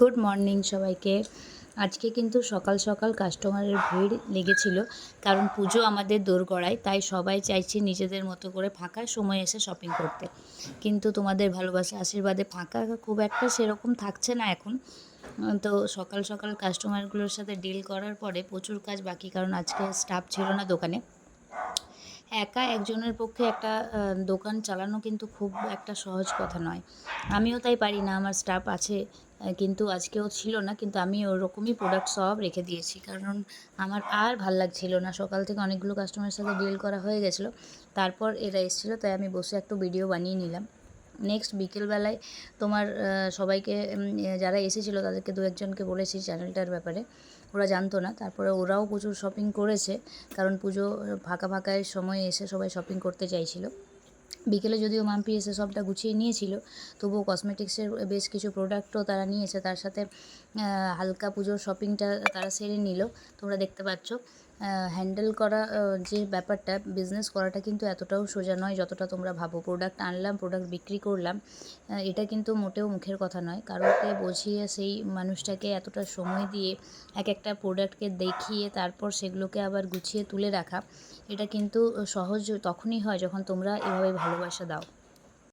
Good morning সবাইকে। আজকে কিন্তু সকাল সকাল কাস্টমারের ভিড় লেগেছিল, কারণ পুজো আমাদের দোরগড়ায়, তাই সবাই চাইছে নিজেদের মতো করে ফাঁকা সময় এসে শপিং করতে। কিন্তু তোমাদের ভালোবাসা, আশীর্বাদে ফাঁকা খুব একটা সেরকম থাকছে না এখন। তো সকাল সকাল কাস্টমারগুলোর সাথে ডিল করার পরে প্রচুর কাজ বাকি, কারণ আজকে স্টাফ ছিল না দোকানে। একা একজনের পক্ষে একটা দোকান চালানো কিন্তু খুব একটা সহজ কথা নয়। আমিও তাই পারি না, আমার স্টাফ আছে কিন্তু আজকেও ছিল না, কিন্তু আমি ওরকমই প্রোডাক্ট সব রেখে দিয়েছি। কারণ আমার আর ভালো লাগছিল না। সকাল থেকে অনেকগুলো কাস্টমারের সাথে ডিল করা হয়ে গেছিল, তারপর এরা এসেছিল, তাই আমি বসে একটু ভিডিও বানিয়ে নিলাম। নেক্সট বিকেলবেলায় তোমার সবাইকে যারা এসেছিল তাদেরকে দু একজনকে বলেছি চ্যানেলটার ব্যাপারে। ওরা জানতো না, তারপরে ওরাও প্রচুর শপিং করেছে, কারণ পুজো, ফাঁকা ফাঁকায় সময় এসে সবাই শপিং করতে চাইছিল। বিকেলে যদিও মাম্পি এসে সবটা গুছিয়ে নিয়েছিল, তবুও কসমেটিক্সের বেশ কিছু প্রোডাক্টও তারা নিয়েছে, তার সাথে হালকা পুজোর শপিংটা তারা সেরে নিল। তোমরা দেখতে পাচ্ছ হ্যান্ডেল করা যে ব্যাপারটা বিজনেস করাটা কিন্তু এতটাও সোজা নয় যতটা তোমরা ভাবো। প্রোডাক্ট আনলাম প্রোডাক্ট বিক্রি করলাম এটা কিন্তু মোটেও মুখের কথা নয়। কারোকে বুঝিয়ে সেই মানুষটাকে এতটা সময় দিয়ে এক একটা প্রোডাক্টকে দেখিয়ে তারপর সেগুলোকে আবার গুছিয়ে তুলে রাখা, এটা কিন্তু সহজ তখনই হয় যখন তোমরা এভাবে ভালোবাসা দাও।